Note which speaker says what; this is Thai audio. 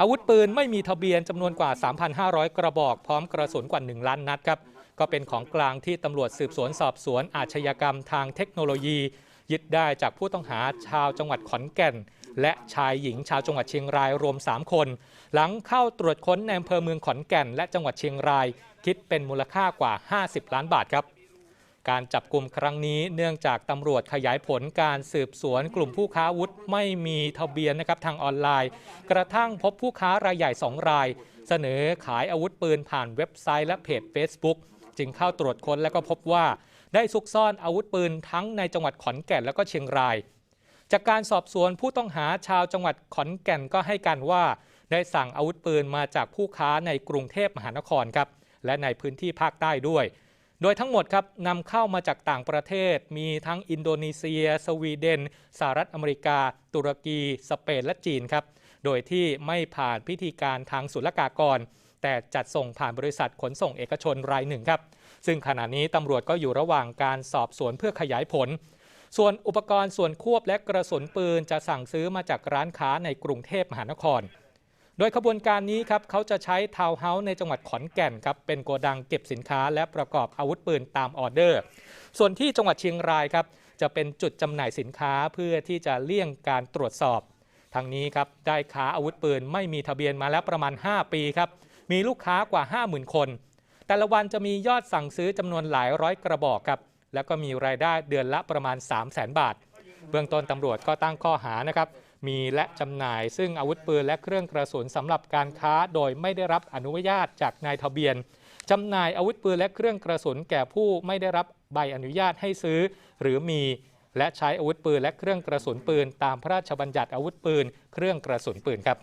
Speaker 1: อาวุธปืนไม่มีทะเบียนจำนวนกว่า 3,500 กระบอก พร้อมกระสุนกว่า 1 ล้านนัดครับ ก็เป็นของกลางที่ตำรวจสืบสวนสอบสวนอาชญากรรมทางเทคโนโลยี ยึดได้จากผู้ต้องหาชาวจังหวัดขอนแก่น และชายหญิงชาวจังหวัดเชียงรายรวม 3 คน หลังเข้าตรวจค้นในอำเภอเมืองขอนแก่น และจังหวัดเชียงราย คิดเป็นมูลค่ากว่า 50 ล้านบาทครับ การจับกลุ่มครั้งนี้เนื่องจากตำรวจขยายผลการสืบสวนกลุ่มผู้ค้าอาวุธไม่มีทะเบียนนะครับทางออนไลน์ กระทั่งพบผู้ค้ารายใหญ่ 2 ราย เสนอขายอาวุธปืนผ่านเว็บไซต์และเพจ Facebook จึงเข้าตรวจค้นและก็พบว่าได้ซุกซ่อนอาวุธปืนทั้งในจังหวัดขอนแก่นและก็เชียงราย จากการสอบสวนผู้ต้องหาชาวจังหวัดขอนแก่นก็ให้การว่า ได้สั่งอาวุธปืนมาจากผู้ค้าในกรุงเทพมหานครครับและในพื้นที่ภาคใต้ด้วย โดยทั้งหมดครับนำเข้ามาจากต่างประเทศ มีทั้งอินโดนีเซีย สวีเดนสหรัฐอเมริกา ตุรกี สเปนและจีนครับโดยที่ไม่ผ่านพิธีการทางศุลกากร แต่จัดส่งผ่านบริษัทขนส่งเอกชนรายหนึ่งครับ ซึ่งขณะนี้ตำรวจก็อยู่ระหว่างการสอบสวนเพื่อขยายผล ส่วนอุปกรณ์ส่วนควบและกระสุนปืนจะสั่งซื้อมาจากร้านค้าในกรุงเทพมหานคร ดยขบวนการนี้ครับเขาจะใช้ทาวน์เฮาส์ในจังหวัดขอนแก่นครับเป็นโกดังเก็บสินค้าและประกอบอาวุธปืนตามออเดอร์ ส่วนที่จังหวัดเชียงรายครับจะเป็นจุดจำหน่ายสินค้าเพื่อที่จะเลี่ยงการตรวจสอบทางนี้ครับได้ค้าอาวุธปืนไม่มีทะเบียนมาแล้วประมาณ 5 ปีครับมีลูกค้ากว่า 50,000 คน แต่ละวันจะมียอดสั่งซื้อจำนวนหลายร้อยกระบอกครับแล้วก็มีรายได้เดือนละประมาณ 3 0 0 0 0 0 บาท เบื้องต้นตำรวจก็ตั้งข้อหานะครับ มีและจำหน่าย ซึ่งอาวุธปืนและเครื่องกระสุนสำหรับการค้าโดยไม่ได้รับอนุญาตจากนายทะเบียนจำหน่ายอาวุธปืนและเครื่องกระสุนแก่ผู้ไม่ได้รับใบอนุญาตให้ซื้อ หรือมีและใช้อาวุธปืนและเครื่องกระสุนปืน ตามพระราชบัญญัติอาวุธปืน เครื่องกระสุนปืนครับ